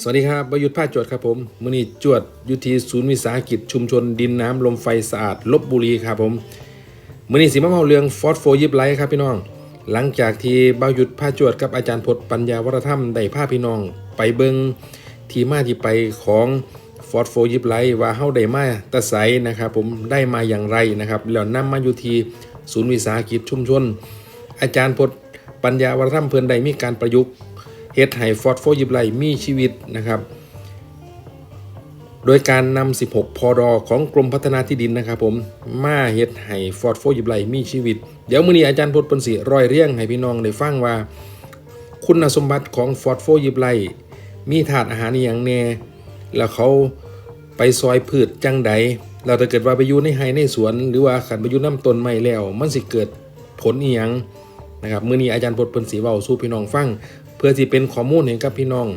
สวัสดีครับประยุทธ์ภาคจวดครับผมมือนี้จวดยุทีศูนย์วิสาหกิจชุมชนดินน้ำลมไฟสะอาดลบบุรีครับผมมือนี้สิมาเมาเรืองฟอสโฟยิบไลท์ครับพี่น้อง หลังจากที่บายุทธ์ภาคจวดกับอาจารย์พจน์ปัญญาวรธรรมได้พาพี่น้อง ไปเบิงที่มาที่ไปของฟอสโฟยิบไลท์ว่าเฮาได้มาแตะไสนะครับผมได้มาอย่างไรนะครับแล้วนำมาอยู่ที่ศูนย์วิสาหกิจชุมชน อาจารย์พจน์ปัญญาวรธรรมเพิ่นได้มีการประยุกต์ เฮ็ดให้ฟอร์โฟยิบไลมีชีวิตนะครับ โดยการนำ 16 พอดอของกรมพัฒนาที่ดินนะครับผมมาเฮ็ดให้ฟอร์โฟยิบไลมีชีวิต เดี๋ยวมื้อนี้อาจารย์พจน์ปนสีร้อยเรียงให้พี่น้องได้ฟังว่า คุณสมบัติของฟอร์โฟยิบไลมีถาดอาหารอย่างแน่ แล้วเขาไปซอยพืชจังใดเราถ้าเกิดว่าไปอยู่ในไฮในสวน หรือว่าขันไปอยู่น้ำต้นไม้แล้ว มันสิเกิดผลอีหยังนะครับมื้อนี้อาจารย์พจน์เพิ่นสีเว้าสู่พี่น้องฟัง เพื่อที่เป็นข้อมูลให้กับพี่น้อง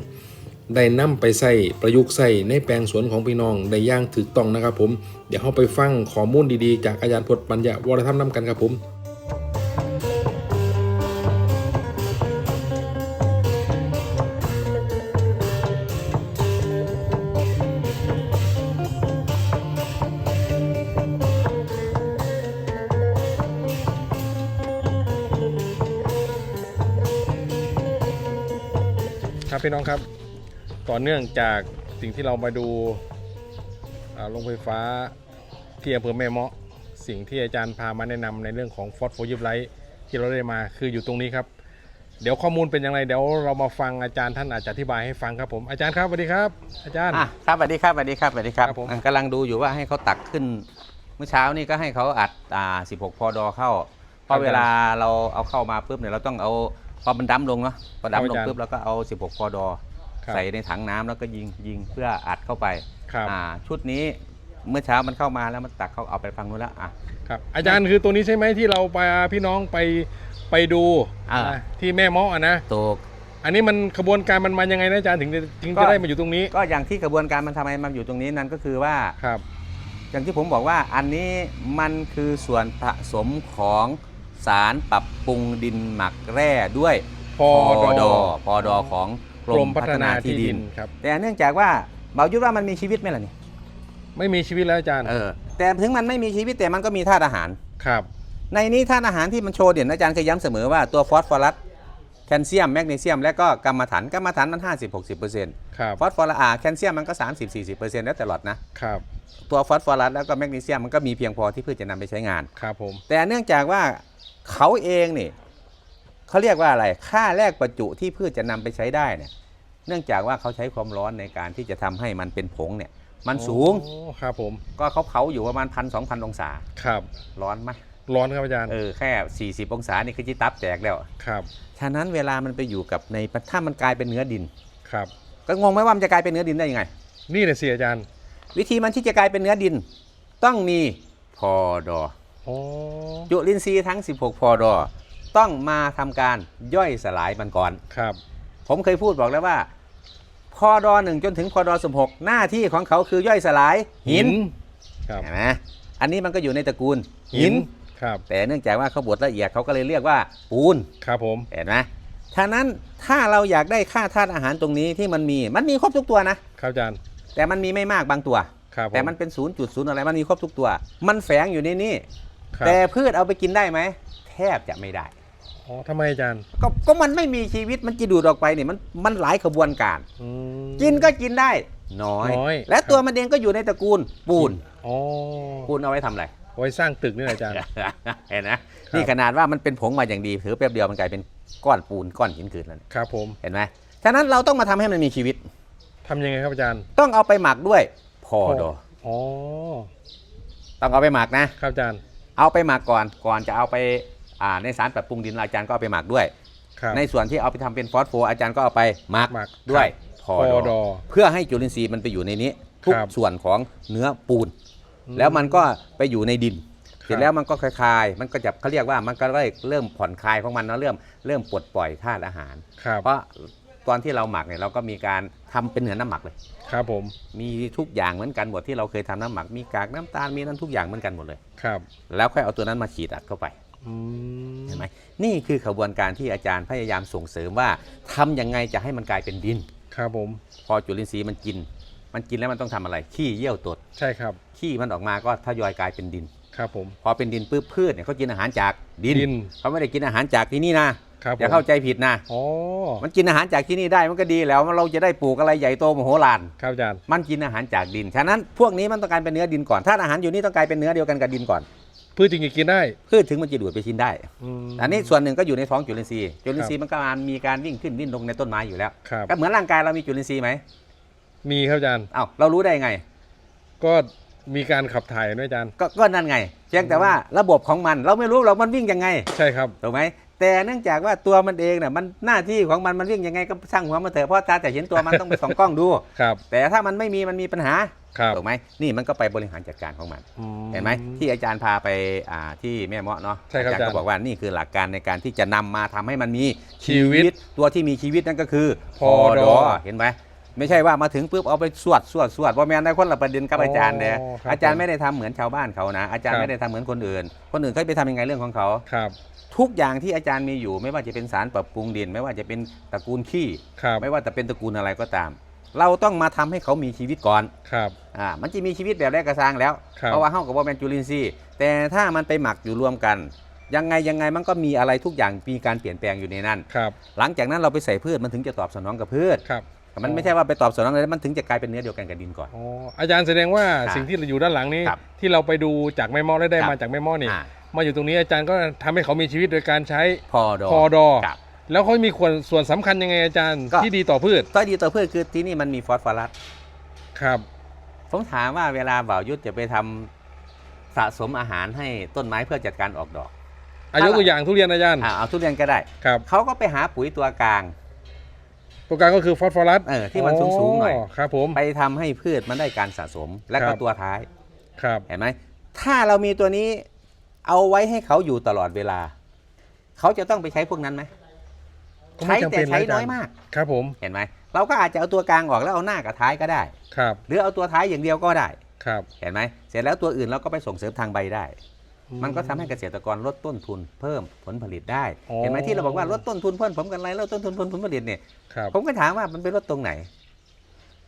ได้นำไปใส่ประยุกต์ใส่ในแปลงสวนของพี่น้องได้ย่างถูกต้องนะครับผม เดี๋ยวเราไปฟังข้อมูลดีๆ จากอาจารย์พจน์ปัญญาวรธรรมนำกันครับผม พี่น้องครับต่อเนื่องจากสิ่งที่เรามาดูอ่าโรงไฟฟ้าที่อำเภอแม่เมาะ สิ่งที่อาจารย์พามาแนะนำในเรื่องของฟอสโฟยิบไลท์ที่เราได้มาคืออยู่ตรงนี้ครับ เดี๋ยวข้อมูลเป็นอย่างไรเดี๋ยวเรามาฟังอาจารย์ท่านอาจจะอธิบายให้ฟังครับผมอาจารย์ครับสวัสดีครับ อาจารย์อะครับสวัสดีครับสวัสดีครับสวัสดีครับครับผมอะกำลังดูอยู่ว่าให้เขาตักขึ้น เมื่อเช้านี่ก็ให้เขาอัดอ่า16 พอดอเข้าเพราะเวลาเราเอาเข้ามาปุ๊บเนี่ยเราต้องเอา พอมันดำลงเนาะพอดำลงปุ๊บเราก็เอา 16พอดอครับใส่ในถังน้ำแล้วก็ยิงยิงเพื่ออัดเข้าไปครับอ่าชุดนี้เมื่อเช้ามันเข้ามาแล้วมันตักเขาเอาไปฟังนู้นแล้วอะครับอาจารย์คือตัวนี้ใช่ไหมที่เราไปพี่น้องไปไปดูอ่านะที่แม่เมาะอะนะตัวอันนี้มันขบวนการมันมายังไงนะอาจารย์ถึงจะถึงจะได้มาอยู่ตรงนี้ ก็อย่างที่กระบวนการมันทำไมมันอยู่ตรงนี้นั่นก็คือว่าครับ อย่างที่ผมบอกว่าอันนี้มันคือส่วนผสมของ สารปรับปรุงดินหมักแร่ด้วยพอดอพอดอของกรมพัฒนาที่ดินครับแต่เนื่องจากว่าเบายุทธว่ามันมีชีวิตไหมล่ะนี่ไม่มีชีวิตแล้วอาจารย์เออแต่ถึงมันไม่มีชีวิตแต่มันก็มีธาตุอาหารครับ ในนี้ธาตุอาหารที่มันโชว์เด่นอาจารย์เคยย้ำเสมอว่าตัวฟอสฟอรัสแคลเซียมแมกนีเซียมและก็กรรมฐานกรรมฐานมัน 50-60%ครับฟอสฟอรัสอ่าแคลเซียมมันก็ 30-40%แล้วแต่หลอดนะครับตัวฟอสฟอรัสแล้วก็แมกนีเซียมมันก็มีเพียงพอที่พืชจะนำไปใช้งานครับผมแต่เนื่องจากว่า เขาเองนี่เขาเรียกว่าอะไร ค่าแรกประจุที่พืชจะนำไปใช้ได้เนี่ย เนื่องจากว่าเขาใช้ความร้อนในการที่จะทำให้มันเป็นผงเนี่ย มันสูงโอ้ครับผม ก็เขาเผาอยู่ประมาณพันสองพันองศา ครับ ร้อนไหมร้อนครับอาจารย์ เออแค่ 40 องศานี่คือจิตับแตกแล้ว ครับ ฉะนั้นเวลามันไปอยู่กับในถ้ามันกลายเป็นเนื้อดิน ครับ ก็งงไหมว่ามันจะกลายเป็นเนื้อดินได้ยังไง นี่แหละสิอาจารย์ วิธีมันที่จะกลายเป็นเนื้อดิน ต้องมีพอดอโอ้ จุลินทรีย์ทั้ง 16 พอดอต้องมาทำการย่อยสลายมันก่อนครับ ผมเคยพูดบอกแล้วว่า พอดอหนึ่งจนถึงพอดอสิบหกหน้าที่ของเขาคือย่อยสลายหินครับเห็นไหมอันนี้มันก็อยู่ในตระกูลหินครับ แต่เนื่องจากว่าเขาบดละเอียดเขาก็เลยเรียกว่าปูนครับผมเห็นไหมฉะนั้นถ้าเราอยากได้ค่าธาตุอาหารตรงนี้ที่มันมีมันมีครบทุกตัวนะครับอาจารย์แต่มันมีไม่มากบางตัวครับผแต่มันเป็น0.0อะไรมันมีครบทุกตัว มันแฝงอยู่ในนี้ ครับ แต่พืชเอาไปกินได้ไหมแทบจะไม่ได้ อ๋อทำไมอาจารย์ก็ก็มันไม่มีชีวิตมันจะดูดออกไปเนี่ยมันมันหลายขบวนการ อืม กินก็กินได้น้อย น้อยและครับ ตัวมันเองก็อยู่ในตระกูลปูนอ๋อปูนเอาไว้ทำอะไร ไว้สร้างตึกนี่แหละอาจารย์ เห็นนะนี่ขนาดว่ามันเป็นผงมาอย่างดีถือแป๊บเดียวมันกลายเป็นก้อนปูนก้อนหินคืนแล้วเนี่ยครับผมเห็นไหมฉะนั้นเราต้องมาทำให้มันมีชีวิต ทำยังไงครับอาจารย์ต้องเอาไปหมักด้วยพอดออ๋อต้องเอาไปหมักนะ ครับอาจารย์ เอาไปหมักก่อนก่อนจะเอาไปอ่าในสารปรับปรุงดินอาจารย์ก็เอาไปหมักด้วยครับในส่วนที่เอาไปทำเป็นฟอสโฟอาจารย์ก็เอาไปหมักหมักด้วยครับพอพอดดออเพื่อให้จุลินทรีย์มันไปอยู่ในนี้ ทุกครับส่วนของเนื้อปูน แล้วมันก็ไปอยู่ในดินเสร็จแล้วมันก็คลายๆ มันก็จะเขาเรียกว่ามันก็ได้เริ่มผ่อนคลายของมันแล้วเริ่มเริ่มปลดปล่อยธาตุอาหารครับเพราะ ตอนที่เราหมักเนี่ยเราก็มีการทำเป็นเหนือน้ำหมักเลย ครับผม มีทุกอย่างเหมือนกันหมดที่เราเคยทำน้ำหมัก มีกากน้ำตาลมีนั้นทุกอย่างเหมือนกันหมดเลย ครับ แล้วค่อยเอาตัวนั้นมาฉีดอัดเข้าไปอืมเห็นไหมนี่คือขบวนการที่อาจารย์พยายามส่งเสริมว่าทำยังไงจะให้มันกลายเป็นดิน ครับผม พอจุลินทรีย์มันกิน มันกินแล้วมันต้องทำอะไร ขี้เยี่ยวตด ใช่ครับ ขี้มันออกมาก็ทยอยกลายเป็นดิน ครับผม พอเป็นดินปุ๊บพืชเนี่ยเขากินอาหารจากดินดิน เขาไม่ได้กินอาหารจากที่นี่นะ ครับอย่าผมเข้าใจผิดนะอ๋อมันกินอาหารจากที่นี่ได้มันก็ดีแล้วเราจะได้ปลูกอะไรใหญ่โตมโหฬารครับอาจารย์ มันกินอาหารจากดิน ฉะนั้นพวกนี้มันต้องการเป็นเนื้อดินก่อนถ้าอาหารอยู่นี่ต้องกลายเป็นเนื้อเดียวกันกับดินก่อนพืชจริงๆกินได้พืชถึงมันจะดูดไปชิ้นได้อืมอันนี้ส่วนหนึ่งก็อยู่ในท้องจุลินทรีย์จุลินทรีย์มันก็มีการวิ่งขึ้นวิ่งลงในต้นไม้อยู่แล้วครับก็เหมือนร่างกายเรามีจุลินทรีย์ไหมมีครับอาจารย์เอ้าเรารู้ได้ไง ก็มีการขับถ่ายด้วยอาจารย์ก็ก็นั่นไงเพียงแต่ว่าระบบของมันเราไม่รู้หรอกมันวิ่งยังไง ใช่ครับถูกไหม แต่เนื่องจากว่าตัวมันเองเนี่ยมันหน้าที่ของมันมันวิ่งยังไงก็ช่างหัวมันเถอะเพราะตาแต่เห็นตัวมันต้องไปส่องกล้องดู ครับ แต่ถ้ามันไม่มีมันมีปัญหาครับถูกไหมนี่มันก็ไปบริหารจัดการของมันอืเห็นไหมที่อาจารย์พาไปอ่าที่แม่เมาะเนาะใช่ครับอาจารย์อาจารย์ก็บอกว่านี่คือหลักการในการที่จะนำมาทำให้มันมีชีวิต ตัวที่มีชีวิตนั่นก็คือ พอดอเห็นไหมไม่ใช่ว่ามาถึงปุ๊บเอาไปสวดสวดสวดว่าแม่นได้คนละประเด็นกับอาจารย์เนี่ยอ๋อครับอาจารย์ไม่ได้ทำเหมือนชาวบ้านเขานะ อาจารย์ครับไม่ได้ทำเหมือนคนอื่น คนอื่นเขาไปทำยังไงเรื่องของเขาครับ ทุกอย่างที่อาจารย์มีอยู่ ไม่ว่าจะเป็นสารปรับปรุงดิน ไม่ว่าจะเป็นตระกูลขี้ครับไม่ว่าจะเป็นตระกูลอะไรก็ตาม เราต้องมาทำให้เขามีชีวิตก่อนครับ อ่ามันจะมีชีวิตแบบแรกกระซางแล้ว ครับ เพราะว่าเฮากับว่าเป็นจุลินทรีย์แต่ถ้ามันไปหมักอยู่รวมกัน ยังไงยังไงมันก็มีอะไรทุกอย่างมีการเปลี่ยนแปลงอยู่ในนั้น ครับหลังจากนั้นเราไปใส่พืชมันถึงจะตอบสนองกับพืช ครับ มันไม่ใช่ว่าไปตอบสนองเลยมันถึงจะกลายเป็นเนื้อเดียวกันกับดินก่อน อ๋ออาจารย์แสดงว่าครับสิ่งที่อยู่ด้านหลังนี้ ครับที่เราไปดูจากแม่หม้อและได้ครับ มาจากแม่หม้อนี่ อ่า มาอยู่ตรงนี้อาจารย์ก็ทำให้เขามีชีวิตโดยการใช้พอดอ พอดอ ครับแล้วเขามีควรส่วนสำคัญยังไงอาจารย์ก็ ที่ดีต่อพืชต้อยดีต่อพืชคือที่นี่มันมีฟอสฟอรัส ครับ ผมถามว่าเวลาบ่าวยุทธจะไปทำสะสมอาหารให้ต้นไม้เพื่อจัดการออกดอกอายกตัวอย่างทุเรียนอาจารย์อ่าเอาทุเรียนก็ได้ ครับเขาก็ไปหาปุ๋ยตัวกลาง ตัวกลางก็คือฟอสฟอรัสเออที่มันสูงๆหน่อย ครับผม ไปทำให้พืชมันได้การสะสม และคก็รับตัวท้าย ครับ เห็นไหม ถ้าเรามีตัวนี้ เอาไว้ให้เขาอยู่ตลอดเวลา เขาจะต้องไปใช้พวกนั้นไหมก็ใช้ไม่จำแต่เป็นใช้นะาจารน้อยมาก ครับผมเห็นไหมเราก็อาจจะเอาตัวกลางออกแล้วเอาหน้ากับท้ายก็ได้ ครับหรือเอาตัวท้ายอย่างเดียวก็ได้ ครับเห็นไหมเสร็จแล้วตัวอื่นเราก็ไปส่งเสริมทางใบได้มันก็ทำให้เกษตรกรลดต้นทุนเพิ่มผลผลิตได้ อ๋อ เห็นไหมที่เราบอกว่าลดต้นทุนเพิ่มผมกันไรลดต้นทุนเพิ่มผลผลิตเนี่ย ครับผมก็ถามว่ามันไปลดตรงไหน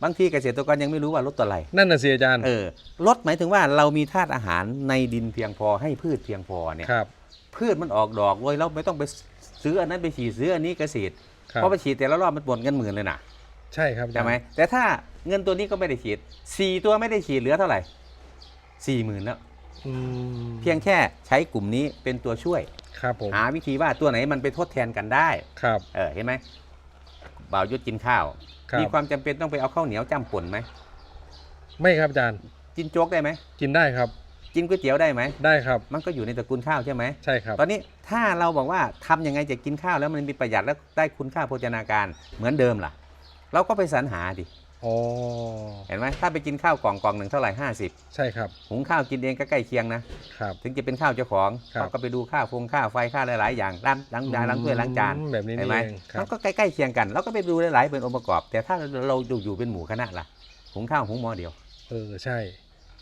บางทีเกษตรกรยังไม่รู้ว่าลดตัวอะไรนั่นน่ะสิอาจารย์เออลดหมายถึงว่าเรามีธาตุอาหารในดินเพียงพอให้พืชเพียงพอเนี่ยครับ พืชมันออกดอกโดยเราไม่ต้องไปซื้ออันนั้นไปฉีดซื้ออันนี้เกษตรครับเพราะไปฉีดแต่ละรอบมันปวดเงินหมื่นเลยนะใช่ครับอาจารใช่ย์ไหมแต่ถ้าเงินตัวนี้ก็ไม่ได้ฉีดสี่ตัวไม่ได้ฉีดเหลือเท่าไหร่สี่หมื่นแล้วอืมเพียงแค่ใช้กลุ่มนี้เป็นตัวช่วย ครับผมหาวิธีว่าตัวไหนมันไปทดแทนกันได้ ครับ เออเห็นไหม บ่าวยุดกินข้าว ครับ มีความจำเป็นต้องไปเอาข้าวเหนียวจ้ำป่นไหมไม่ครับอาจารย์กินโจ๊กได้ไหมกินได้ครับ กินก๋วยเตี๋ยวได้ไหมได้ครับ มันก็อยู่ในตระกูลข้าวใช่ไหมใช่ครับ ตอนนี้ถ้าเราบอกว่าทำยังไงจะกินข้าวแล้วมันมีประหยัดแล้วได้คุณค่าโภชนาการเหมือนเดิมล่ะ เราก็ไปสรรหาดิ อ๋อเห็นไหมถ้าไปกินข้าวกล่องกล่องหนึ่งเท่าไหร่ห้าสิบใช่ครับหุงข้าวกินเองก็ใกล้เคียงนะครับ ถึงจะเป็นข้าวเจ้าของครับเราก็ไปดูข้าวฟงข้าวไฟข้าวหลาย ๆ อย่างล้างล้างจานล้างถ้วยล้างจานอืมแบบนี้เห็นนี่ไหมเองครัมับนก็ใกล้ๆเคียงกัน แล้วก็ไปดูหลายๆเป็นองค์ประกอบ แต่ถ้าเราอยู่อยู่เป็นหมู่คณะล่ะหุงข้าวหุงหม้อเดียว เออใช่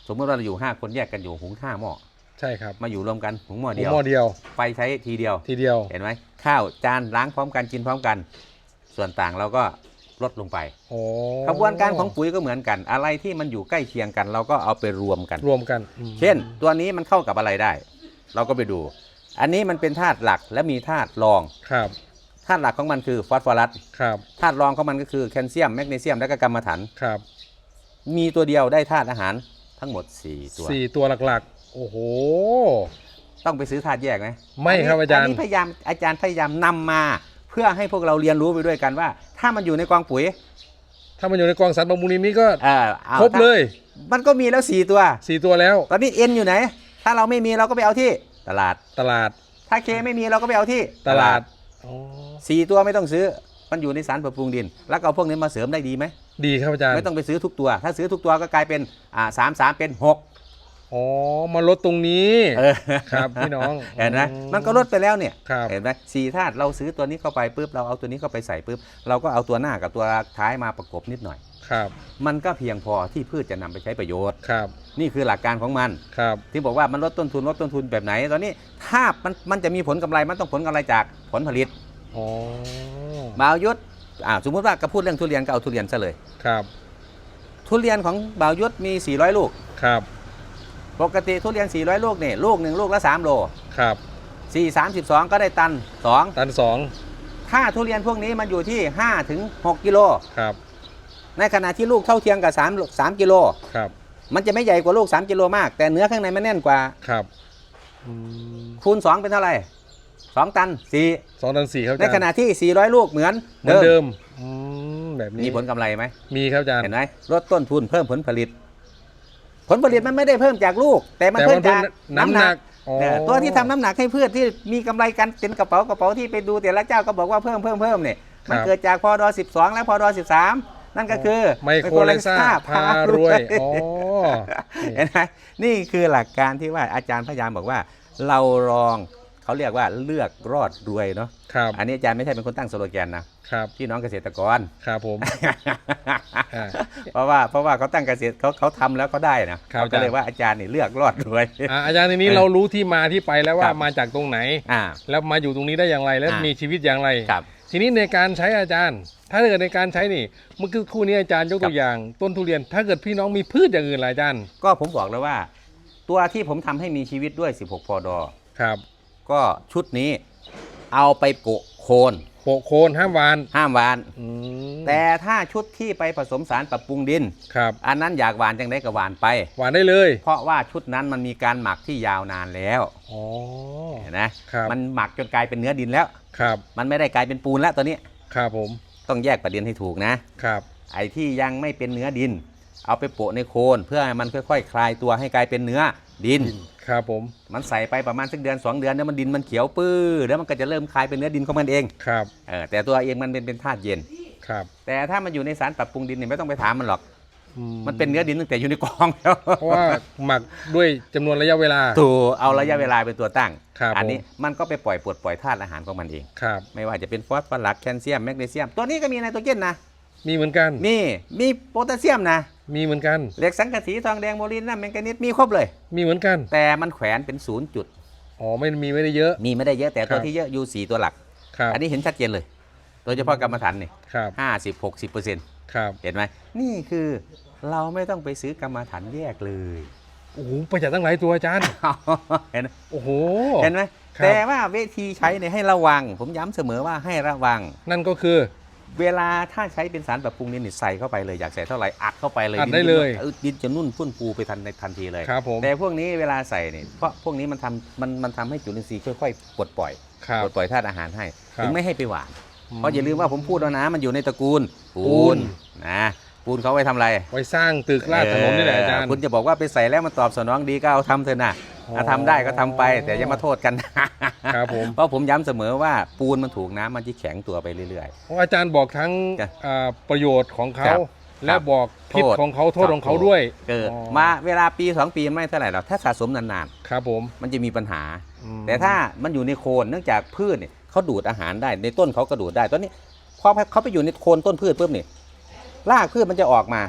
สมมติว่าเราอยู่ห้าคนแยกกันอยู่หุงข้าวหม้อใช่ครับมาอยู่รวมกันหุงหม้อผมเดียวหม้อเดียวไฟใช้ทีเดียว ทีเดียว เห็นไหมข้าวจานล้างพร้อมกันกินพร้อมกัน ส่วนต่างเราก็ ลดลงไปโอ้กระบวนการของปุ๋ยก็เหมือนกัน อะไรที่มันอยู่ใกล้เคียงกัน เราก็เอาไปรวมกัน รวมกันอืมเช่น ตัวนี้มันเข้ากับอะไรได้ เราก็ไปดู อันนี้มันเป็นธาตุหลักและมีธาตุรองครับธาตุหลักของมันคือฟอสฟอรัสครับธาตุรองของมันก็คือแคลเซียมแมกนีเซียมและก็กรรมะถันครับ มีตัวเดียวได้ธาตุอาหารทั้งหมด 4 ตัวสี่ตัวหลักๆ โอ้โห ต้องไปซื้อธาตุแยกไหมไม่ครับอาจารย์นนี้พยายามอาจารย์พยายามนำมา เพื่อให้พวกเราเรียนรู้ไปด้วยกันว่า ถ้ามันอยู่ในกองปุ๋ย ถ้ามันอยู่ในกองสารบำรุงดินนี้ก็เอออาครบเลยถ้ามันก็มีแล้ว4ตัว สี่ตัวแล้ว ตอนนี้เอ็นอยู่ไหน ถ้าเราไม่มีเราก็ไปเอาที่ตลาด ตลาดถ้าเคไม่มีเราก็ไปเอาที่ตลาดอ๋อสี่ตัวไม่ต้องซื้อ มันอยู่ในสารปรับปรุงดิน แล้วก็เอาพวกนี้มาเสริมได้ดีไหม ดีครับอาจารย์ ไม่ต้องไปซื้อทุกตัว ถ้าซื้อทุกตัวก็กลายเป็นอ่าสามสามเป็นหก อ๋อมาลดตรงนี้เออครับพี่น้องเห็นไหมอืมมันก็ลดไปแล้วเนี่ยครับเห็นไหมสี่ธาตุเราซื้อตัวนี้เข้าไปปุ๊บเราเอาตัวนี้เข้าไปใส่ปุ๊บเราก็เอาตัวหน้ากับตัวท้ายมาประกบนิดหน่อยครับ มันก็เพียงพอที่พืชจะนำไปใช้ประโยชน์ครับ นี่คือหลักการของมันครับ ที่บอกว่ามันลดต้นทุนลดต้นทุนแบบไหน ตอนนี้ถ้ามันมันจะมีผลกำไรมันต้องผลกำไรจากผลผลิตอ๋อมาเอายุทธอ่าสมมติว่าก็พูดเรื่องทุเรียนก็เอาทุเรียนซะเลยครับ ทุเรียนของบ่าวยุทธมี 400 ลูกครับ ปกติทุเรียน 400 ลูกเนี่ยลูกหนึ่งลูกละ 3 โล ครับ 4 32 ก็ได้ตันตันสอง2ถ้าทุเรียนพวกนี้มันอยู่ที่5ถึง6กิโล ครับ ในขณะที่ลูกเท่าเทียมกับ3 3กิโล ครับ มันจะไม่ใหญ่กว่าลูก 3 กิโลมาก แต่เนื้อข้างในมันแน่นกว่า ครับอืมคูณ 2 เป็นเท่าไหร่ 2 ตันสองตันสี่ครับ4อาในจารย์ขณะที่ 400 ลูกเหมือนเหมือนเดิมอืมแบบนี้มีผลกำไรไหมมีครับอาจารย์เห็นไหมลดต้นทุนเพิ่มผลผลิต ผลผลิตมันไม่ได้เพิ่มจากลูก แต่มันแต่เพิ่มัมนเพิ่จามกน้ำหนักอ๋อ เนี่ยตัวที่ทำน้ำหนักให้พืชที่มีกำไรกันเป็นกระเป๋ากระเป๋าที่ไปดูแต่ละเจ้าก็บอกว่าเพิ่มเพิ่มเพิ่มเนี่ยมันเกิดจากพอดอ12 และพอดอ13 นั่นก็คือไมโครไลซ่าพารวยอ๋อนี่ เห็นไหมนี่คือหลักการที่ว่าอาจารย์พยายามบอกว่า เราลอง เขาเรียกว่าเลือกรอดรวยเนาะครับอันนี้อาจารย์ไม่ใช่เป็นคนตั้งสโลแกนนะครับพี่น้องเกษตรกรครับผมอ่าเพราะว่าเพราะว่าเขาตั้งเกษตรเขาเขาทำแล้วเขาได้นะครับเขาก็เลยว่าอาจารย์นี่เลือกรอดรวยอ่าอาจารย์ทีนี้เออเรารู้ที่มาที่ไปแล้วว่าครับมาจากตรงไหนอ่าแล้วมาอยู่ตรงนี้ได้อย่างไรแล้วอ่ามีมีชีวิตอย่างไรครับทีนี้ในการใช้อาจารย์ ถ้าเกิดในการใช้นี่เมื่อกี้ครู่นี้อาจารย์ยกครัตับวอย่าง ต้นทุเรียน ถ้าเกิดพี่น้องมีพืชอย่างอื่นล่ะอาจารย์ ก็ผมบอกแล้วว่า ตัวที่ผมทำให้มีชีวิตด้วย 16พอดอครับ ก็ชุดนี้เอาไปโปะโคนโปะโคนห้ามหวานห้ามหวาน อืมแต่ถ้าชุดที่ไปผสมสารปรับปรุงดิน ครับอันนั้นอยากหวานจังได้ก็หวานไป หวานได้เลยเพราะว่าชุดนั้นมันมีการหมักที่ยาวนานแล้วอ๋อเห็นไหมมันหมักจนกลายเป็นเนื้อดินแล้ว ครับมันไม่ได้กลายเป็นปูนแล้วตอนนี้ครับผมต้องแยกประเด็นให้ถูกนะ ครับไอ้ที่ยังไม่เป็นเนื้อดิน เอาไปโปะในโคนเพื่อให้มันค่อย ๆ คลายตัวให้กลายเป็นเนื้อ ดิน ครับผม มันใส่ไปประมาณสักเดือน 2 เดือนแล้วมันดินมันเขียวปื้อแล้วมันก็จะเริ่มคลายเป็นเนื้อดินของมันเองครับเออแต่ตัวเองมันเป็นเป็นธาตุเย็น ครับ แต่ถ้ามันอยู่ในสารปรับปรุงดินเนี่ยไม่ต้องไปถามมันหรอกอืมันเป็นเนื้อดินตั้งแต่อยู่ในกองแล้วเพราะว่าหมักด้วยจำนวนระยะเวลา ถูกเอาระยะเวลาเป็นตัวตั้ง ครับอันี้ผมมันก็ไปปล่อยปลดปล่อยธาตุอาหารของมันเองครับไม่ว่าจะเป็นฟอสฟอรัสแคลเซียมแมกนีเซียม ตัวนี้ก็มีไนโตรเจนนะมีเหมือนกันมีมีโพแทสเซียมนะ มีเหมือนกัน เหล็กสังกะสีทองแดงโมลินน้ำแมงกานีสมีครบเลย มีเหมือนกัน แต่มันแขวนเป็นศูนย์จุด อ๋อไม่มีไม่ได้เยอะ มีไม่ได้เยอะแต่ตัวครับที่เยอะอยู่สี่ตัวหลัก ครับอันนี้เห็นชัดเจนเลย โดยเฉพาะกรรมฐานนี่ครับห้าสิบหกสิบเปอร์เซ็นต์ครับเห็นไหมนี่คือเราไม่ต้องไปซื้อกรรมฐานแยกเลยโอ้โหประหยัดตั้งหลายตัวอาจารย์เห็นไหมโอ้โหเห็นไหมครับแต่ว่าวิธีใช้เนี่ยให้ระวัง ผมย้ำเสมอว่าให้ระวัง นั่นก็คือ เวลาถ้าใช้เป็นสารปรับปรุงดินนี่ใส่เข้าไปเลยอยากใส่เท่าไหร่อัดเข้าไปเลยอัดได้เลยออดินจะนุ่นฟุ้นฟูไปทันในทันทีเลยครับผมแต่พวกนี้เวลาใส่เนี่ยเพราะพวกนี้มันทำมันมันทำให้จุลินทรีย์ค่อยๆปลดปล่อยครับปลดปล่อยธาตุอาหารให้ครับถึงไม่ให้ไปหวานอืมเพราะอย่าลืมว่าผมพูดแล้วนะมันอยู่ในตระกูลปูปูนนนะ ปูนเขาไว้ทำอะไรไว้สร้างตึกลาดถนนนี่แหละอาจารย์ คุณจะบอกว่าไปใส่แล้วมันตอบสนองดีก็เอาทำเถอะนะอ๋อถ้าทำได้ก็ทำไปแต่อย่ามาโทษกันครับผม เพราะผมย้ำเสมอว่าปูนมันถูกน้ำมันจะแข็งตัวไปเรื่อย เพราะอาจารย์บอกทั้งจ้ะอ่าประโยชน์ของครัเขา บและบอกพิษโทษของเขาโทษครับของเขาด้วยๆเกิดอ๋อมาเวลาปีสองปีไม่เท่าไหร่หรอกถ้าสะสมนานครับผมๆ มันจะมีปัญหา อืมแต่ถ้ามันอยู่ในโคนเนื่องจากพืชเนี่ยเขาดูดอาหารได้ในต้นเขาก็ดูดได้ตอนนี้พอเขาไปอยู่ในโคนต้นพืชปุ๊บนี่ รากพืชมันจะออกมา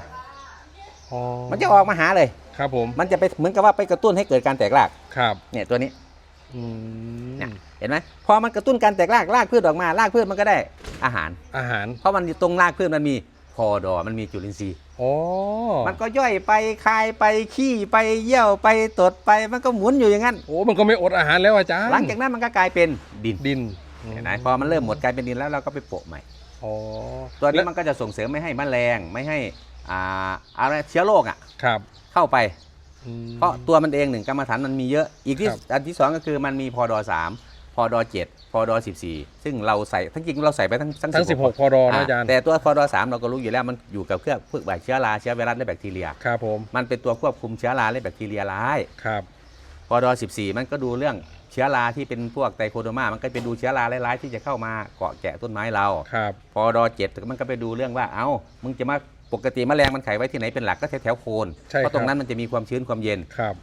อ๋อมันจะออกมาหาเลย ครับผมมันจะไปเหมือนกับว่าไปกระตุ้นให้เกิดการแตกรากครับเนี่ยตัวนี้อืมเนี่ยเห็นไหมพอมันกระตุ้นการแตกรากรากพืชออกมารากพืชมันก็ได้อาหาร อาหารเพราะมันอยู่ตรงรากพืชมันมีพอดอมันมีจุลินทรีย์ อ๋อมันก็ย่อยไปคายไปขี้ไปเยี่ยวไปตดไปมันก็หมุนอยู่อย่างนั้น โอ้มันก็ไม่อดอาหารแล้วอาจารย์หลังจากนั้นมันก็กลายเป็นดินดินเห็นไหมพอมันเริ่มหมดกลายเป็นดินแล้วเราก็ไปโปะใหม่ อ๋อตัวนี้และมันก็จะส่งเสริมไม่ให้แมลงไม่ให้อ่าอะไรเชื้อโรคอะครับเข้าไปอืมเพราะตัวมันเองหนึ่งกรรมฐานมันมีเยอะอีกที่ครับอันที่สองก็คือมันมีพอดอสามพอดอเจ็ดพอดอสิบสี่ซึ่งเราใส่ทั้งจริงเราใส่ไปทั้งทั้ง16พอดอนะอาจารย์แต่ตัวพอดอสามเราก็รู้อยู่แล้วมันอยู่กับเครื่องพวกเชื้อราเชื้อไวรัสและแบคทีเรียครับผมมันเป็นตัวควบคุมเชื้อราและแบคทีเรียร้ายครับพอดอ14มันก็ดูเรื่อง เชื้อราที่เป็นพวกไตโคโดมามันก็ไปดูเชื้อราร้ายๆที่จะเข้ามาเกาะแกะต้นไม้เรา ครับพอดอ7มันก็ไปดูเรื่องว่า เอ้า มึงจะมาปกติแมลงมันไข่ไว้ที่ไหนเป็นหลักก็แถวแถวๆโคน ใช่เพราะตรคงรับนั้นมันจะมีความชื้นความเย็น ครับ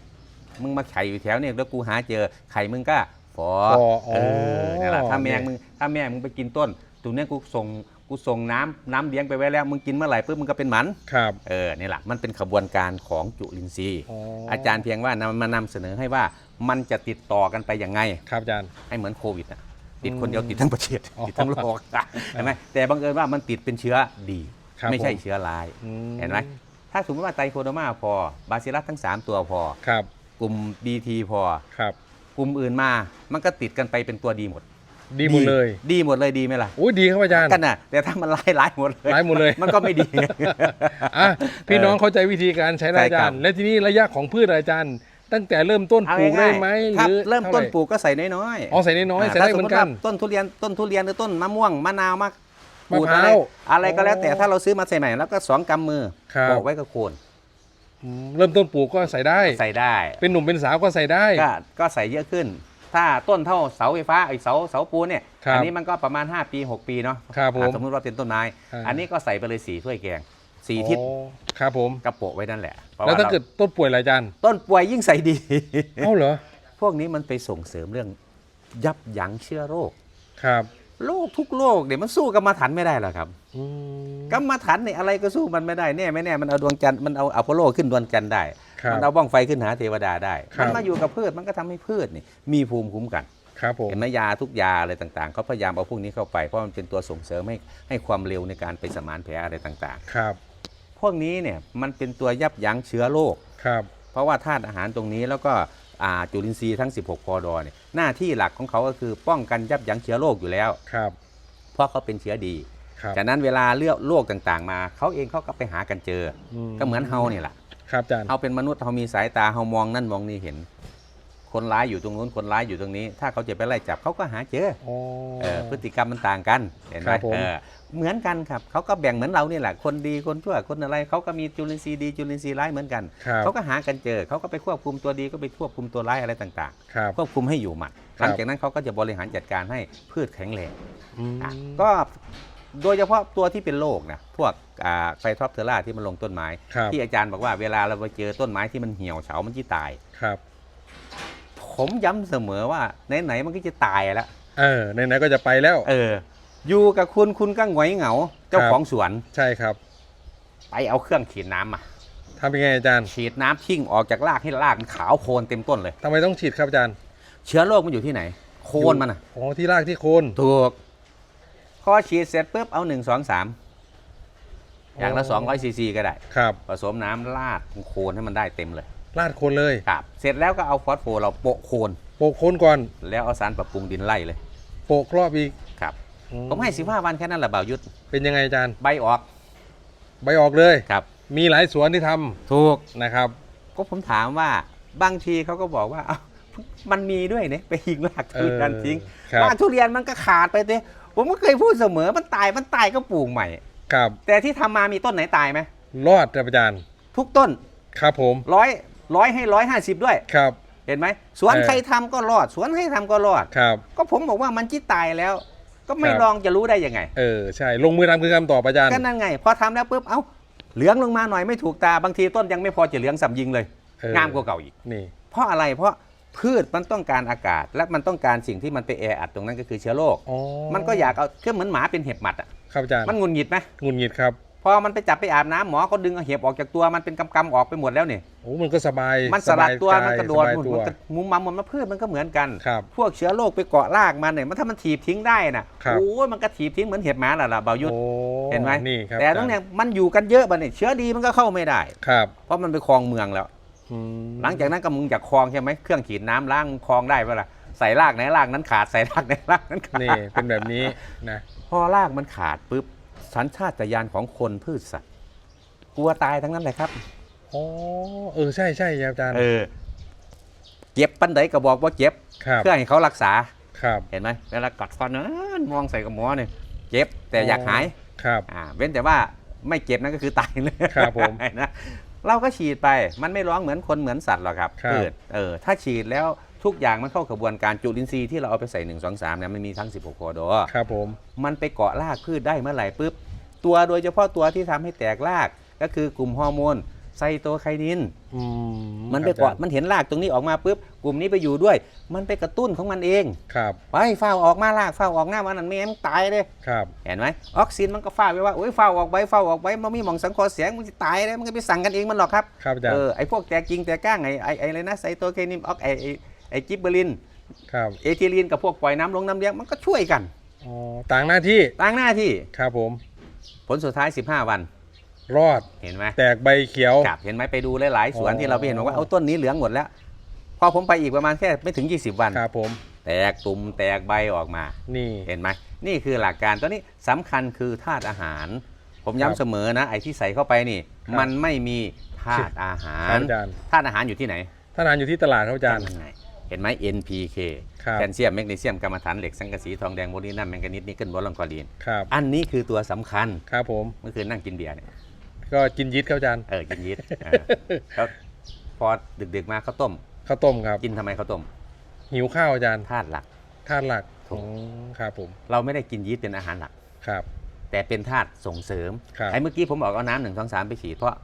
มึงมาไข่อยู่แถวเนี่ยแล้วกูหาเจอไข่มึงก็ฟอฟอเออนี่นแหละถ้าแมงเนี่ยมึงถ้าแม่มึงไปกินต้นตรงเนี้ยกูส่งกูส่งน้ำน้ำเลี้ยงไปไว้แล้ว มึงกินเมื่อไหร่ปุ๊บมึงก็เป็นหมันครับเออนี่แหละมันเป็นขบวนการของจุลินทรีย์ อ๋ออาจารย์เพียงว่านำมานำเสนอให้ว่า มันจะติดต่อกันไปยังไง ครับอาจารย์ ให้เหมือนโควิดอะติดคนเดียวติดทั้งประเทศอ๋อติดทั้งโลกเห็นไหมแต่บังเอิญว่ามันติดเป็นเชื้อดี ครับไม่ใช่ผมเชื้อร้ายอืม เห็นไหมถ้าสมมติว่าไตรโคโดมาพอบาซิลัสทั้ง 3 ตัวพอ ครับกลุ่ม BT พอ ครับ กลุ่มอื่นมามันก็ติดกันไปเป็นตัวดีหมดดีหมดเลยดีหมดเลยดีไหมล่ะอุ้ยดีครับอาจารย์ กันน่ะแต่ถ้ามันร้ายร้ายหมดเลยร้ายหมดเลย มันก็ไม่ดี อะพี่น้องเข้าใจวิธีการใช้นะใช่อาครัจาบรย์ และทีนี้ระยะของพืชอาจารย์ ตั้งแต่เริ่มต้นปลูกได้ไหมคหรับรือเริ่มต้นท่าไหปลูกก็ใส่น้อยๆอ๋อใส่น้อยๆใส่ได้เหมือนกันถ้าสติว่าต้นทุเรียนต้นทุเรียนหรือต้นมะม่วงมะนาวมะกรูดมะพอะไรร้าวอะไรก็แล้วแต่อ๋อถ้าเราซื้อมาใส่ใหม่แล้วก็สองกำมือครับบอกไว้กับโคนอืมเริ่มต้นปลูกก็ใส่ได้ใส่ได้ เป็นหนุ่มเป็นสาวก็ใส่ได้ ก็ก็ใส่เยอะขึ้น ถ้าต้นเท่าเสาไฟฟ้าไอ้เสาเสาปูนเนี่ยครับอันี้มันก็ประมาณ 5 ปี 6 ปีเนาะครับผมอะสมมติว่าเป็นต้นไม้อ่าอันนี้ก็ใส่ไปเลยสี่ถ้วยแกง สี่ทิศอ๋อครับผม กระโปะไว้นั่นแหละพระแล้วถ้าเราเกิดต้นป่วยล่ะอาจารย์ต้นป่วยยิ่งใส่ดี เอ้าเหรอ พวกนี้มันไปส่งเสริมเรื่องยับยั้งเชื้อโรค ครับโรคทุกโรคเนี่ยมันสู้กรรมฐานไม่ได้หรอกครับอืม กรรมฐานเนี่ยอะไรก็สู้มันไม่ได้แน่ไม่แน่มันเอาดวงจันทร์มันเอาอพอลโลขึ้นดวงจันทร์ได้ ครับมันเอาบ้องไฟขึ้นหาเทวดาได้ ครับ มันมาอยู่กับพืชมันก็ทำให้พืชนี่มีภูมิคุ้มกัน ครับผม เห็นไหมยาทุกยาอะไรต่างๆเขาพยายามเอาพวกนี้เข้าไปเพราะมันเป็นตัวส่งเสริมให้ให้ความเร็วในการไปสมานแผลอะไรต่างครับ ๆ พวกนี้เนี่ยมันเป็นตัวยับยั้งเชื้อโรคครับ เพราะว่าธาตุอาหารตรงนี้แล้วก็อ่าจุลินทรีย์ทั้ง 16พอดอเนี่ยหน้าที่หลักของเขาก็คือป้องกันยับยั้งเชื้อโรคอยู่แล้วครับเพราะเขาเป็นเชื้อดีครับจากนั้นเวลาเลือกโรคต่างๆ มาเขาเองเขาก็ไปหากันเจอ ก็เหมือนเฮาเนี่ยแหละครับอาจารย์เฮาเป็นมนุษย์เฮามีสายตาเฮามองนั่นมองนี่เห็น คนร้ายอยู่ตรงนู้นคนร้ายอยู่ตรงนี้ ถ้าเขาจะไปไล่จับเขาก็หาเจออ๋อเออพฤติกรรมมันต่างกันเห็นไหมครับผม เออเหมือนกันครับเขาก็แบ่งเหมือนเรานี่แหละคนดีคนชั่วคนอะไรเขาก็มีจุลินทรีย์ดีจุลินทรีย์ร้ายเหมือนกันครับเขาก็หากันเจอเขาก็ไปควบคุมตัวดีก็ไปควบคุมตัวร้ายอะไรต่างครับๆควบคุมให้อยู่หมัดครับหลังจากนั้นเขาก็จะบริหารจัดการให้พืชแข็งแรงอืมอะก็โดยเฉพาะตัวที่เป็นโรคนะพวกไฟทรอปเทอร่าที่มันลงต้นไม้ครับที่อาจารย์บอกว่าเวลาเราไปเจอต้นไม้ที่มันเหี่ยวเฉามันจะตายครับ ผมย้ำเสมอว่าไหนๆมันก็จะตายแล้วเออไหนๆก็จะไปแล้ว เออ อยู่กับคุณคุณก็หงอยเหงา เจ้าครับของสวน ใช่ครับ ไปเอาเครื่องฉีดน้ำมาทำยังไงอาจารย์ ฉีดน้ำทิ้งออกจากรากให้รากมันขาวโพลนเต็มต้นเลย ทำไมต้องฉีดครับอาจารย์ เชื้อโรคมันอยู่ที่ไหน โคนมันอะอ๋อที่รากที่โคนถูกพอฉีดเสร็จปุ๊บเอาหนึ่งสองสามอย่างละสองร้อยซีซีก็ได้ ครับ ผสมน้ำราดโคนให้มันได้เต็มเลย ราดโคนเลยครับ เสร็จแล้วก็เอาฟอสโฟเราโปะโคน โปะโคนก่อน แล้วเอาสารปรับปรุงดินไล่เลย โปะครอบอีกครับอื ผมให้สิบห้าวันแค่นั้นแหละบ่าวยุทธเป็นยังไงอาจารย์ ใบออก ใบออกเลยครับ มีหลายสวนที่ทำถูกนะครับก็ผมถามว่าบางทีเขาก็บอกว่าเอ้ามันมีด้วยเนี่ยไปยิงรากทุเรียนทิ้งครับรากทุเรียนมันก็ขาดไปเต้ผมก็เคยพูดเสมอมันตายมันตายก็ปลูกใหม่ ครับ แต่ที่ทำมามีต้นไหนตายไหมรอดครับอาจารย์ ทุกต้นครับผมร้อยร้อยให้ร้อยห้าสิบด้วยครับ เห็นไหมสวนเออใครทำก็รอด สวนใครทำก็รอดครับ ก็ผมบอกว่ามันจิตตายแล้ว ก็ไม่ครับ ลองจะรู้ได้ยังไง เออใช่ลงมือทำคือคำตอบอาจารย์ ก็นั่นไง พอทำแล้วปุ๊บเอ้าเหลืองลงมาหน่อยไม่ถูกตาบางทีต้นยังไม่พอจะเหลืองสับยิงเลย เออ งามกว่าเก่าอีก นี่ เพราะอะไรเพราะพืชมันต้องการอากาศ และมันต้องการสิ่งที่มันไปแออัดตรงนั้นก็คือเชื้อโรคอ๋อมันก็อยากเอาคือเหมือนหมาเป็นเห็บหมัดอะครับอาจารย์มันหงุนหงิดไหมหงุนหงิดครับพ อมันไปจับไปอาบน้ำหมอก็ดึงเอาเห็บออกจากตัวมันเป็นกำๆออกไปหมดแล้วนี่โอ้มันก็สบายมันสลัดตัวบายมันกระโดดสบายหมุนตัวมันกระมุมมัมมันมาพืชมันก็เหมือนกัน ครับ พวกเชื้อโรคไปเกาะรากมันเนี่ยมันถ้ามันถีบทิ้งได้น่ะครับ โอ้ยมันก็ถีบทิ้งเหมือนเห็บหมาแหละล่ะเบายุทธ โอ้เห็นไหมนี่ครับแต่ตรงเนี้ยมันอยู่กันเยอะบัดเนี่ยเชื้อดีมันก็เข้าไม่ได้ ครับเพราะมันไปคลองเมืองแล้ว อืมหลังจากนั้นก็มึงจากคลองใช่ไหมเครื่องฉีดน้ำล้างคลองได้เปะล่าใส่รากไหนรากนั้นขาดใส่รากไหนรากนั้นขาดนี่เป็นแบบนี้นะ พอรากมันขาดปุ๊บ สัญชาตญาณของคนพืชสัตว์กลัวตายทั้งนั้นเลยครับอ๋อเออใช่ใช่ครับอาจารย์เออเจ็บปันไดก็บอกว่าเจ็บครับเพื่อให้เขารักษาครับเห็นไหมเวลากัดฟันเออมองใส่กับหมอเนี่ยเจ็บแต่อยากหายครับอ่าเว้นแต่ว่าไม่เจ็บนั่นก็คือตายเลยครับผมนะเราก็ฉีดไปมันไม่ร้องเหมือนคนเหมือนสัตว์หรอกครับครับพืชเออถ้าฉีดแล้ว ทุกอย่างมันเข้ากระบวนการจุลินทรีย์ที่เราเอาไปใส่1 2 3เนี่ยมันมีทั้ง 16โคโดครับผม มันไปเกาะรากพืชได้เมื่อไหร่ปุ๊บตัวโดยเฉพาะตัวที่ทำให้แตกรากก็คือกลุ่มฮอร์โมนไซโตไคนิน อืมมันไปครับเกาะอจรย์มันเห็นรากตรงนี้ออกมาปุ๊บกลุ่มนี้ไปอยู่ด้วย มันไปกระตุ้นของมันเอง ครับไปเฝ้าออกมารากเฝ้าออกหน้ามันนั่นแม่งตายเลย ครับ เห็นไหมออกซินมันก็เฝ้าไว้ว่าโอ้ยเฝ้าออกไปเฝ้าออกไปมันมีหมองสังเคราะห์แสงมันจะตายเลยมันก็ไปสั่งกันเองมันหรอกครับ ครับอาจารเอย์อไอพวกแตกกิ่งแตกก้างไอไอไออะไรนะไซโตไคนินออกไอไอ ไอจิบเบอรินครับเอทิลีนกับพวกปล่อยน้ำลงน้ำเลี้ยงมันก็ช่วยกันอ๋อต่างหน้าที่ต่างหน้าที่ครับผม ผลสุดท้าย 15 วัน รอดเห็นไหมแตกใบเขียวครับเห็นไหมไปดูหลายๆสวนอ๋อที่เราไปเห็นบอกว่าเอาต้นนี้เหลืองหมดแล้ว พอผมไปอีกประมาณแค่ไม่ถึง 20 วันครับผมแตกตุ่มแตกใบออกมา นี่เห็นไหมนี่คือหลักการตัวนี้สำคัญคือธาตุอาหาร ผมครับย้ำเสมอนะ ไอ้ที่ใส่เข้าไปนี่ครับมันไม่มีธาตุอาหาครัรบอาจารย์ธาตุอาหารอยู่ที่ไหนท่านอ่านอยู่ที่ตลาดครับอาจารย์ยังไง เห็นไหม NPK ครับแคลเซียมแมกนีเซียมกรรมฐานเหล็กสังกะสีทองแดงโมลินัมแมงกานีสนิกเกิลบอลลอนคอลีน ครับอันนี้คือตัวสำคัญ ครับผม เมื่อคืนนั่งกินเบียร์เนี่ย ก็กินยิดครับอาจารย์ เออ กินยีสต์เออแล้วพอดึกๆมาข้าวต้ม ข้าวต้มครับ กินทำไมข้าวต้มหิวข้าวอาจารย์ธาตุหลักธาตุหลักถูก อืมครับผม เราไม่ได้กินยีสต์เป็นอาหารหลัก ครับ แต่เป็นธาตุส่งเสริมครับ ไอ้เมื่อกี้ผมบอกเอาน้ำหนึ่งสองสามไปฉีดเพราะ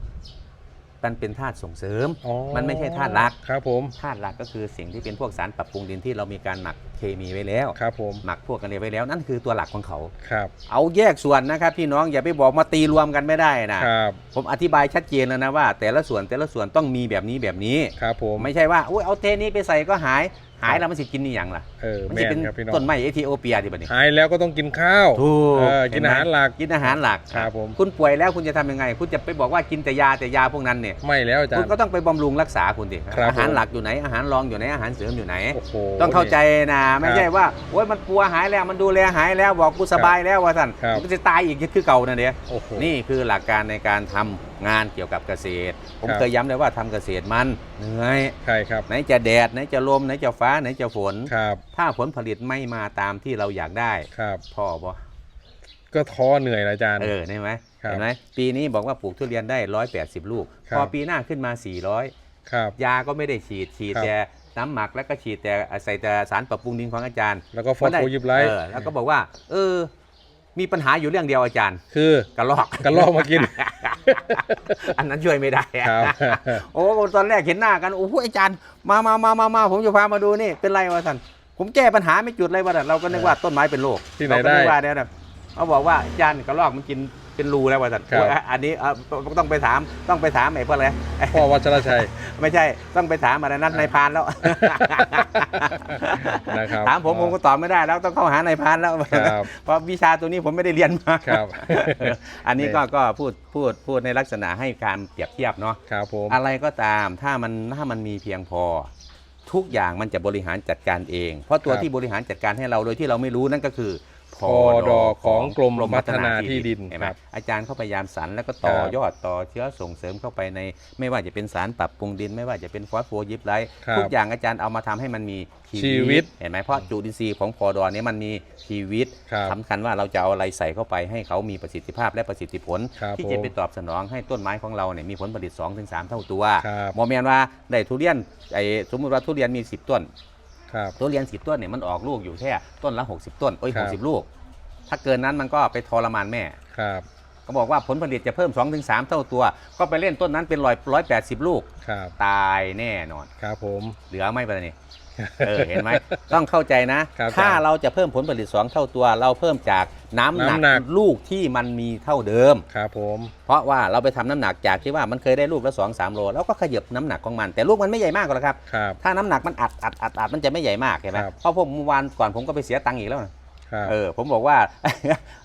มันเป็นธาตุส่งเสริม อ๋อมันไม่ใช่ธาตุหลักครับผมธาตุหลักก็คือสิ่งที่เป็นพวกสารปรับปรุงดินที่เรามีการหมักเคมีไว้แล้ว ครับผมหมักพวกกันเรียไว้แล้วนั่นคือตัวหลักของเขา ครับเอาแยกส่วนนะครับพี่น้องอย่าไปบอกมาตีรวมกันไม่ได้นะครับผมอธิบายชัดเจนแล้วนะว่า แต่ละส่วนแต่ละส่วนต้องมีแบบนี้แบบนี้ ครับผมไม่ใช่ว่าอุ้ยเอาเทนี้ไปใส่ก็หาย หายแล้วมันสิกินนี่อย่างล่ะเออมันแม่จะเป็นนครับพี่น้อง ต้นไม้เอธิโอเปียที่บัดนี้หายแล้วก็ต้องกินข้าวถูกเออกินอาหารหลัก กินอาหารหลักครับผม คุณป่วยแล้วคุณจะทำยังไง คุณจะไปบอกว่ากินแต่ยาแต่ยาพวกนั้นเนี่ย ไม่แล้วอาจารคุณย์ ก็ต้องไปบำรุงรักษาคุณดิครับ อาหารผมหลักอยู่ไหนอาหารรองอยู่ไหนอาหารเสริมอยู่ไหนโอ้โห ต้องเข้าใจนะไม่ใช่ว่าโอ้ยมันปัวหายแล้วมันดูแลหายแล้วบอกกูสบายแล้วว่าท่านครับ มันจะตายอีกคือเก่านั่นเดียโอ้โหนี่คือหลักการในการทำงานเกี่ยวกับเกษตร ผมครับเคยย้ำเลยว่าทำเกษตรมันเหนื่อยใช่ครับไหนจะแดดไหนจะลมไหนจะฟ้าไหนจะฝนครับถ้าผลผลิตไม่มาตามที่เราอยากได้ครับพ่อบ่ก็ท้อเหนื่อยนะอาจารย์เออได้ไหมครับเห็นไหมปีนี้บอกว่าปลูกทุเรียนได้180ลูกครับพอปีหน้าขึ้นมา400ครับยาก็ไม่ได้ฉีดฉีดครับแต่น้ำหมักแล้วก็ฉีดแต่ใส่แต่สารปรับปรุงดินของอาจารย์ แล้วก็ฟอสโฟยิบไลท์เออแล้วก็บอกว่า เออ มีปัญหาอยู่เรื่องเดียวอาจารย์ คือกระลอกกระลอกมากิน อันนั้นช่วยไม่ได้อะครับโอ้ตอนแรกเห็นหน้ากันโอ้โหอาจารย์มามามามามาผมจะพามาดูนี่เป็นไรวะท่านผมแก้ปัญหาไม่จุดเลยว่าแต่เราก็นึกว่าต้นไม้เป็นโรคที่ไหนเราก็นึกได้ว่าเนี่ยนะเขาบอกว่าอาจารย์กระลอกมันกิน เป็นรูแล้วว่าท่านครับโอ้ยอันนี้เอ่อต้องไปถามต้องไปถามไอ้พวกอะไร พ่อวัชรชัย ไม่ใช่ต้องไปถามอะไรนั่นนายพรานแล้วนะครับถามผมผมก็ตอบไม่ได้แล้วต้องเข้าหานายพรานแล้วครับเพราะวิชาตัวนี้ผมไม่ได้เรียนมาครับอันนี้ก็ก็พูดพูดพูดในลักษณะให้การเปรียบเทียบเนาะครับผม อะไรก็ตามถ้ามันถ้ามันมีเพียงพอ ทุกอย่างมันจะบริหารจัดการเอง เพราะตัวครับ ที่บริหารจัดการให้เราโดยที่เราไม่รู้นั่นก็คือ พอดอของกรมพัฒนาที่ดินเห็นไหมครับอาจารย์เขาพยายามสรรแล้วก็ต่อครับยอดต่อเชื้อส่งเสริมเข้าไปใน ไม่ว่าจะเป็นสารปรับปรุงดิน ไม่ว่าจะเป็นฟอสโฟยิบไลท์ครับทุกอย่างอาจารย์เอามาทำให้มันมีชีวิตเห็นไหมเพราะจุลินทรีย์ของพอดอเนี้มันมีชีวิตครับสำคัญว่าเราจะเอาอะไรใส่เข้าไปให้เขามีประสิทธิภาพและประสิทธิผลครับที่ผมจะไปตอบสนองให้ต้นไม้ของเราเนี่ยมีผลผลิต2-3 เท่าตัวครับโมเมนว่าได้ทุเรียนไอ้สมมติว่าทุเรียนมี 10 ต้น ครับทุเรียน10ต้นเนี่ยมันออกลูกอยู่แค่ต้นละ 60 ต้นโอ้ยครับ60ลูก ถ้าเกินนั้นมันก็ไปทรมานแม่ ครับก็บอกว่าผลผลิตจะเพิ่ม 2-3 เท่าตัว ก็ไปเล่นต้นนั้นเป็นร้อยร้อยแปดสิบลูก ครับตายแน่นอน ครับผม เหลือไม่เป็นไรนี่ เออเห็นไหมต้องเข้าใจนะ ครับถ้าอาจารย์เราจะเพิ่มผลผลิต2เท่าตัว เราเพิ่มจากน้ำหนักน้ำหนัก ลูกที่มันมีเท่าเดิม ครับผมเพราะว่าเราไปทำน้ำหนักจากที่ว่ามันเคยได้ลูกละสองสามโลแล้วก็ขยับน้ำหนักของมัน แต่ลูกมันไม่ใหญ่มากหรอกครับ ครับ ถ้าน้ำหนักมันอัดอัดอัดอัดมันจะไม่ใหญ่มากเห็นไหมครับ เพราะผมเมื่อวานก่อนผมก็ไปเสียตังค์อีกแล้วนะครับ เออผมบอกว่า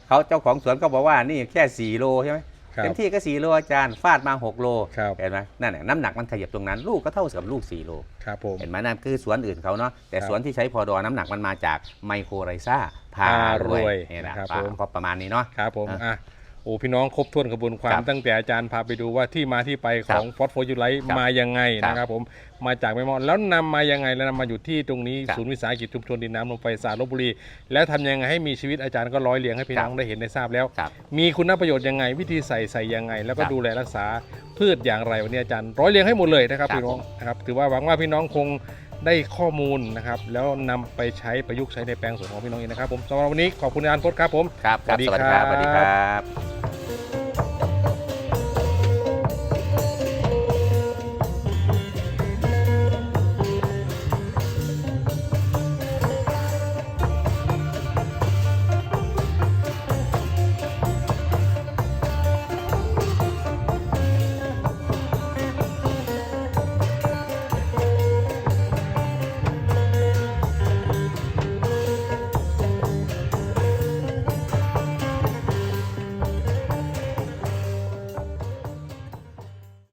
เขาเจ้าของสวนก็บอกว่านี่แค่4โลใช่ไหมครับ เต็มที่ก็4โลอาจารย์ฟาดมา6โลครับเห็นไหมนั่นแหละน้ำหนักมันขยับตรงนั้น ลูกก็เท่ากับลูก4โลครับผมเห็นไหมนั่นคือสวนอื่นเขาเนาะแต่ครับสวนที่ใช้พอดอน้ำหนักมันมาจากไมโครไรซ่าพาพารรววยยนี่แหละครับปะผมก็ประมาณนี้เนาะครับผมอะอะ โอ้พี่น้องครบถ้วนกระบวนความครับตั้งแต่อาจารย์พาไปดูว่าที่มาที่ไปของฟอสโฟยูไลท์ครับมายังไงครับนะครับผมมาจากไม่มอนแล้วนำมายังไงแล้วนำมาอยู่ที่ตรงนี้ครับศูนย์วิสาหกิจชุมชนดินน้ำลมไฟสารลบบุรี แล้วทำยังไงให้มีชีวิตอาจารย์ก็ร้อยเรียงให้พี่น้องครับ ได้เห็นได้ทราบแล้ว ครับ มีคุณประโยชน์ยังไง วิธีใส่ใส่ยังไง แล้วก็ครับดูแลรักษาพืชอย่างไรวันนี้อาจารย์ร้อยเรียงให้หมดเลยนะครับครับพี่น้องนะครับถือว่าหวังว่าพี่น้องคง ได้ข้อมูลนะครับ แล้วนำไปใช้ประยุกต์ใช้ในแปลงสวนของพี่น้องเองนะครับผมสำหรับวันนี้ขอบคุณอาจารย์พจน์ครับผมครับครับสสวัวัสสดีดีคครัรับบสวัสดีครับ